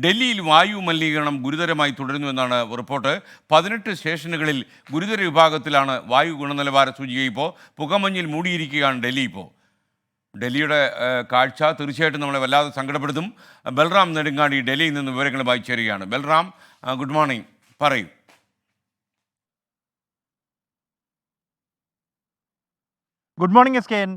ഡൽഹിയിൽ വായു മലിനീകരണം ഗുരുതരമായി തുടരുന്നുവെന്നാണ് റിപ്പോർട്ട്. പതിനെട്ട് സ്റ്റേഷനുകളിൽ ഗുരുതര വിഭാഗത്തിലാണ് വായു ഗുണനിലവാര സൂചിക ഇപ്പോൾ പുകമഞ്ഞിൽ മൂടിയിരിക്കുകയാണ് ഡൽഹി ഇപ്പോൾ. ഡൽഹിയുടെ കാഴ്ച തീർച്ചയായിട്ടും നമ്മളെ വല്ലാതെ സങ്കടപ്പെടുത്തും. ബൽറാം നെടുങ്ങാടി ഡൽഹിയിൽ നിന്ന് വിവരങ്ങൾ വായിച്ചേരുകയാണ് ബൽറാം ഗുഡ് മോർണിംഗ് പറയൂ. Good morning S K N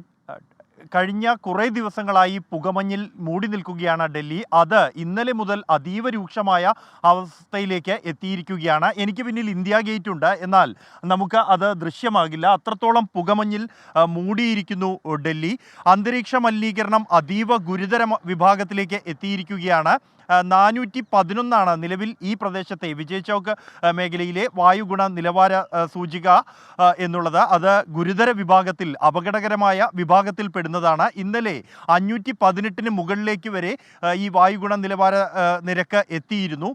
കഴിഞ്ഞ കുറേ ദിവസങ്ങളായി പുകമഞ്ഞിൽ മൂടി നിൽക്കുകയാണ് ഡൽഹി. അത് ഇന്നലെ മുതൽ അതീവ രൂക്ഷമായ അവസ്ഥയിലേക്ക് എത്തിയിരിക്കുകയാണ്. എനിക്ക് പിന്നിൽ ഇന്ത്യ ഗേറ്റ് ഉണ്ട്. എന്നാൽ നമുക്ക് അത് ദൃശ്യമാകില്ല. അത്രത്തോളം പുകമഞ്ഞിൽ മൂടിയിരിക്കുന്നു ഡൽഹി. അന്തരീക്ഷ മലിനീകരണം അതീവ ഗുരുതര വിഭാഗത്തിലേക്ക് എത്തിയിരിക്കുകയാണ്. നാനൂറ്റി പതിനൊന്നാണ് നിലവിൽ ഈ പ്രദേശത്തെ വിജയ് ചൗക്ക് മേഖലയിലെ വായുഗുണ നിലവാര സൂചിക എന്നുള്ളത്. അത് ഗുരുതര വിഭാഗത്തിൽ അപകടകരമായ വിഭാഗത്തിൽ പെടുന്നതാണ് ഇന്നലെ അഞ്ഞൂറ്റി പതിനെട്ടിന് മുകളിലേക്ക് വരെ ഈ വായുഗുണ നിലവാര നിരക്ക് എത്തിയിരുന്നു.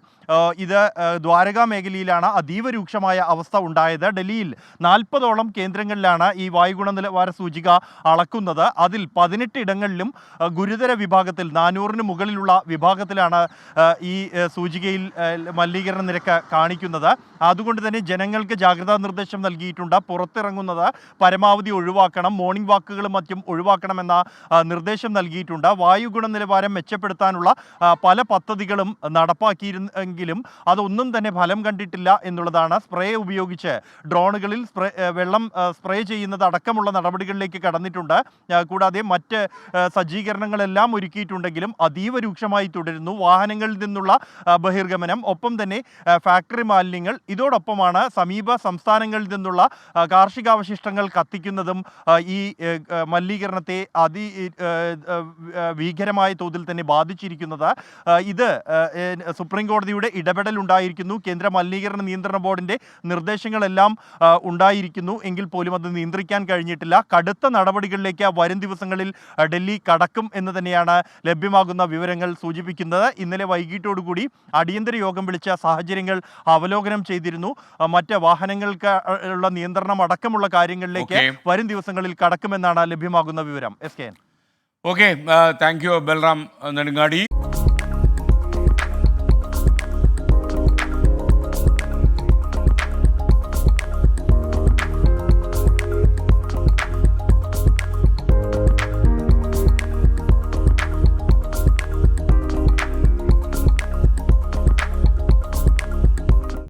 ഇത് ദ്വാരക മേഖലയിലാണ് അതീവ രൂക്ഷമായ അവസ്ഥ ഉണ്ടായത്. ഡൽഹിയിൽ നാൽപ്പതോളം കേന്ദ്രങ്ങളിലാണ് ഈ വായുഗുണ നിലവാര സൂചിക അളക്കുന്നത്. അതിൽ പതിനെട്ട് ഇടങ്ങളിലും ഗുരുതര വിഭാഗത്തിൽ നാനൂറിന് മുകളിലുള്ള വിഭാഗത്തിലാണ് ഈ സൂചികയിൽ മലിനീകരണ നിരക്ക് കാണിക്കുന്നത്. അതുകൊണ്ട് തന്നെ ജനങ്ങൾക്ക് ജാഗ്രതാ നിർദ്ദേശം നൽകിയിട്ടുണ്ട്. പുറത്തിറങ്ങുന്നത് പരമാവധി ഒഴിവാക്കണം. മോർണിംഗ് വാക്കുകളും മറ്റും ഒഴിവാക്കണമെന്ന ആ, നിർദ്ദേശം നൽകിയിട്ടുണ്ട്. വായു ഗുണനിലവാരം മെച്ചപ്പെടുത്താനുള്ള പല പദ്ധതികളും നടപ്പാക്കിയിരുന്നെങ്കിലും അതൊന്നും തന്നെ ഫലം കണ്ടിട്ടില്ല എന്നുള്ളതാണ് സ്പ്രേ ഉപയോഗിച്ച് ഡ്രോണുകളിൽ സ്പ്രേ വെള്ളം സ്പ്രേ ചെയ്യുന്നത് അടക്കമുള്ള നടപടികളിലേക്ക് കടന്നിട്ടുണ്ട്. കൂടാതെ മറ്റ് സജ്ജീകരണങ്ങളെല്ലാം ഒരുക്കിയിട്ടുണ്ടെങ്കിലും അതീവ രൂക്ഷമായി തുടരുന്നു. വാഹനങ്ങളിൽ നിന്നുള്ള ബഹിർഗമനം ഒപ്പം തന്നെ ഫാക്ടറി മാലിന്യങ്ങൾ ഇതോടൊപ്പമാണ് സമീപ സംസ്ഥാനങ്ങളിൽ നിന്നുള്ള കാർഷികാവശിഷ്ടങ്ങൾ കത്തിക്കുന്നതും ഈ മലിനീകരണത്തെ അതി ഭീകരമായ തോതിൽ തന്നെ ബാധിച്ചിരിക്കുന്നത്. ഇത് സുപ്രീം കോടതിയുടെ ഇടപെടൽ ഉണ്ടായിരിക്കുന്നു. കേന്ദ്ര മലിനീകരണ നിയന്ത്രണ ബോർഡിന്റെ നിർദ്ദേശങ്ങളെല്ലാം ഉണ്ടായിരിക്കുന്നു. എങ്കിൽ പോലും അത് നിയന്ത്രിക്കാൻ കഴിഞ്ഞിട്ടില്ല. കടുത്ത നടപടികളിലേക്ക് വരും ദിവസങ്ങളിൽ ഡൽഹി കടക്കും എന്ന് തന്നെയാണ് ലഭ്യമാകുന്ന വിവരങ്ങൾ സൂചിപ്പിക്കുന്നത്. ഇന്നലെ വൈകിട്ടോടുകൂടി അടിയന്തര യോഗം വിളിച്ച സാഹചര്യങ്ങൾ അവലോകനം ചെയ്തിരുന്നു. മറ്റ് വാഹനങ്ങൾക്ക് ഉള്ള നിയന്ത്രണം അടക്കമുള്ള കാര്യങ്ങളിലേക്ക് വരും ദിവസങ്ങളിൽ കടക്കുമെന്നാണ് ലഭ്യമാകുന്ന വിവരം. S K okay thank you Balram Nedungadi